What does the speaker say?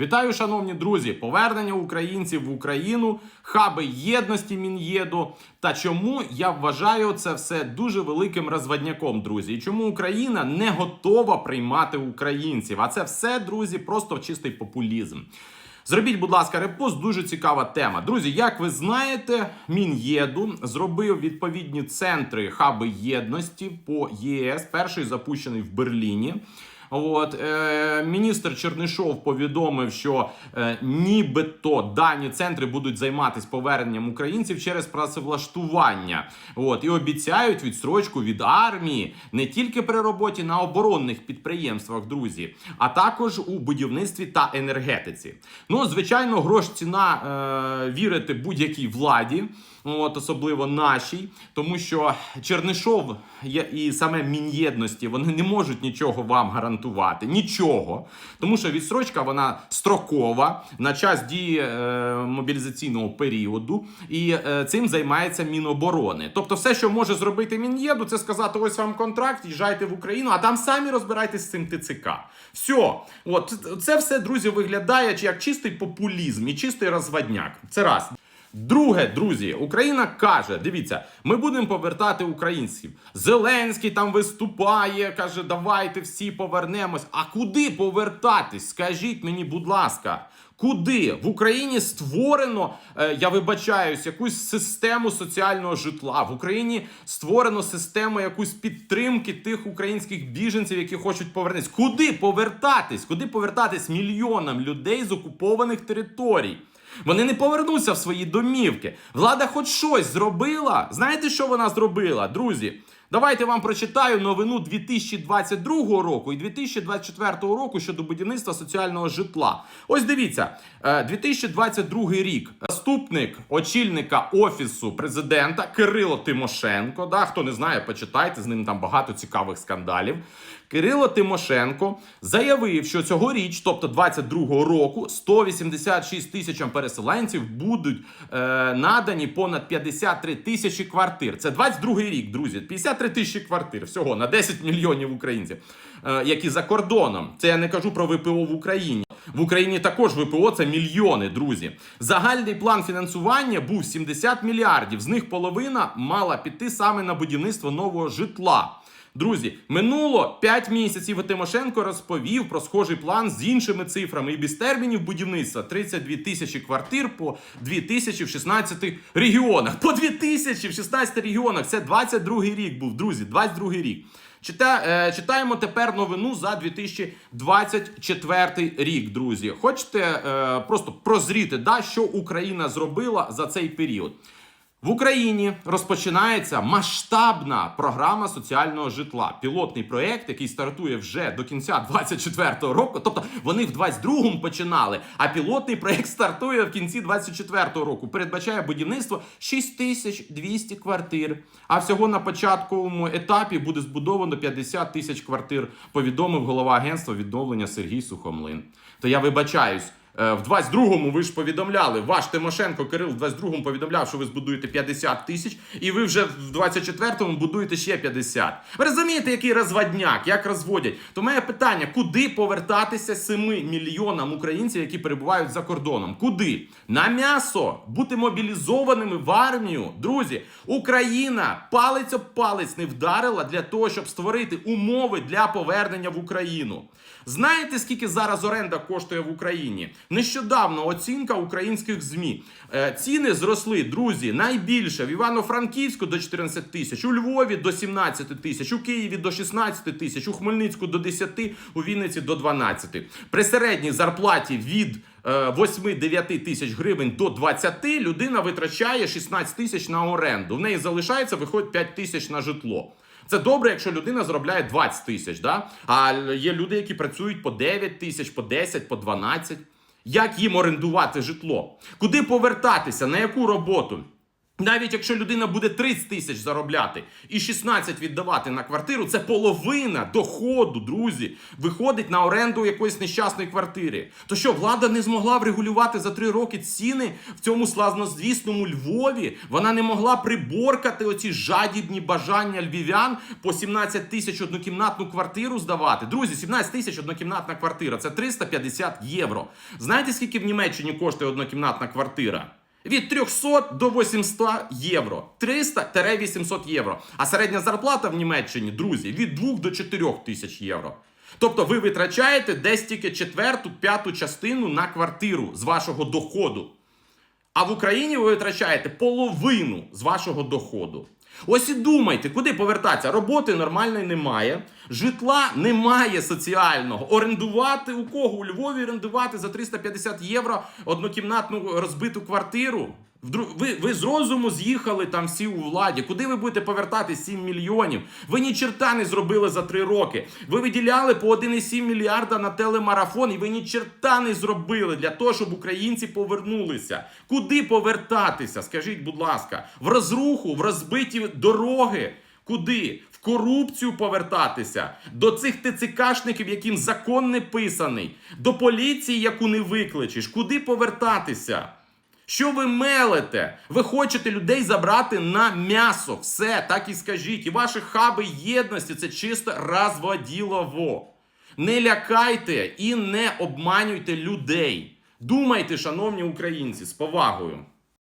Вітаю, шановні друзі! Повернення українців в Україну, хаби єдності Мін'єду. Та чому я вважаю це все дуже великим розводняком, друзі? І чому Україна не готова приймати українців? А це все, друзі, просто чистий популізм. Зробіть, будь ласка, репост, дуже цікава тема. Друзі, як ви знаєте, Мін'єду зробив відповідні центри хаби єдності по ЄС. Перший запущений в Берліні. От е, міністр Чернишов повідомив, що е, нібито дані центри будуть займатися поверненням українців через працевлаштування. От і обіцяють відстрочку від армії не тільки при роботі на оборонних підприємствах, друзі, а також у будівництві та енергетиці. Ну, звичайно, грош ціна е, вірити будь-якій владі. От особливо нашій, тому що Чернишов і саме Мін'єдності вони не можуть нічого вам гарантувати. Нічого. Тому що відстрочка вона строкова на час дії е, мобілізаційного періоду, і е, цим займається Міноборони. Тобто, все, що може зробити Мін'єду, це сказати: ось вам контракт, їжджайте в Україну, а там самі розбирайтесь з цим ТЦК. Все, от це все, друзі, виглядає як чистий популізм і чистий розводняк. Це раз. Друге, друзі, Україна каже: дивіться, ми будемо повертати українців. Зеленський там виступає, каже, давайте всі повернемось. А куди повертатись? Скажіть мені, будь ласка. Куди в Україні створено, е, я вибачаюсь, якусь систему соціального житла в Україні створено систему якусь підтримки тих українських біженців, які хочуть повернутися. Куди повертатись? Куди повертатись мільйонам людей з окупованих територій? Вони не повернуться в свої домівки. Влада хоч щось зробила. Знаєте, що вона зробила, друзі? Давайте вам прочитаю новину 2022 року і 2024 року щодо будівництва соціального житла. Ось дивіться, е, 2022 рік. Заступник очільника офісу президента Кирило Тимошенко. Да, хто не знає, почитайте з ним там багато цікавих скандалів. Кирило Тимошенко заявив, що цьогоріч, тобто 22-го року, 186 тисячам переселенців будуть е, надані понад 53 тисячі квартир. Це 22-й рік, друзі. 53 тисячі квартир всього на 10 мільйонів українців, е, які за кордоном. Це я не кажу про ВПО в Україні. В Україні також ВПО це мільйони, друзі. Загальний план фінансування був 70 мільярдів. З них половина мала піти саме на будівництво нового житла. Друзі, минуло 5 місяців. і Тимошенко розповів про схожий план з іншими цифрами і без термінів будівництва 32 тисячі квартир по 2 тисячі в 16 регіонах. По 2 тисячі в 16 регіонах. Це 22 рік був, друзі. 22 рік. Чита, е, читаємо тепер новину за 2024 рік, друзі. Хочете е, просто прозріти, да, що Україна зробила за цей період? В Україні розпочинається масштабна програма соціального житла. Пілотний проєкт, який стартує вже до кінця 24-го року. Тобто вони в 22-му починали, а пілотний проєкт стартує в кінці 24-го року. Передбачає будівництво 6200 квартир. А всього на початковому етапі буде збудовано 50 тисяч квартир. Повідомив голова агентства відновлення Сергій Сухомлин. То я вибачаюсь. Е, В 22-му ви ж повідомляли, ваш Тимошенко Кирил в 22-му повідомляв, що ви збудуєте 50 тисяч, і ви вже в 24-му будуєте ще 50. Ви розумієте, який розводняк, як розводять? То моє питання: куди повертатися 7 мільйонам українців, які перебувають за кордоном? Куди? На м'ясо бути мобілізованими в армію. Друзі, Україна палець об палець не вдарила для того, щоб створити умови для повернення в Україну. Знаєте, скільки зараз оренда коштує в Україні? Нещодавно оцінка українських ЗМІ. Е, ціни зросли, друзі, найбільше в Івано-Франківську до 14 тисяч, у Львові до 17 тисяч, у Києві до 16 тисяч, у Хмельницьку до 10, у Вінниці до 12. При середній зарплаті від е, 8-9 тисяч гривень до 20 людина витрачає 16 тисяч на оренду. В неї залишається, виходить 5 тисяч на житло. Це добре, якщо людина заробляє 20 тисяч, да? а є люди, які працюють по 9 тисяч, по 10, по 12. Як їм орендувати житло? Куди повертатися? На яку роботу? Навіть якщо людина буде 30 тисяч заробляти і 16 віддавати на квартиру, це половина доходу, друзі, виходить на оренду якоїсь нещасної квартири. То що влада не змогла врегулювати за 3 роки ціни в цьому славнозвісному Львові? Вона не могла приборкати оці жадібні бажання львів'ян по 17 тисяч однокімнатну квартиру здавати. Друзі, 17 тисяч однокімнатна квартира це 350 євро. Знаєте, скільки в Німеччині коштує однокімнатна квартира? Від 300 до 800 євро. 300-800 євро. А середня зарплата в Німеччині, друзі, від 2 до 4 тисяч євро. Тобто ви витрачаєте десь тільки четверту, п'яту частину на квартиру з вашого доходу. А в Україні ви витрачаєте половину з вашого доходу. Ось і думайте, куди повертатися. Роботи нормальної немає, житла немає соціального. Орендувати у кого? У Львові орендувати за 350 євро однокімнатну розбиту квартиру. Ви, ви з розуму з'їхали там всі у владі. Куди ви будете повертати 7 мільйонів? Ви ні черта не зробили за 3 роки. Ви виділяли по 1,7 мільярда на телемарафон, і ви ні черта не зробили для того, щоб українці повернулися. Куди повертатися? Скажіть, будь ласка, в розруху, в розбиті дороги. Куди? В корупцію повертатися, до цих ТЦКшників, яким закон не писаний, до поліції, яку не викличеш. Куди повертатися? Що ви мелите? Ви хочете людей забрати на м'ясо. Все, так і скажіть. І ваші хаби єдності це чисто розводілово. Не лякайте і не обманюйте людей. Думайте, шановні українці, з повагою.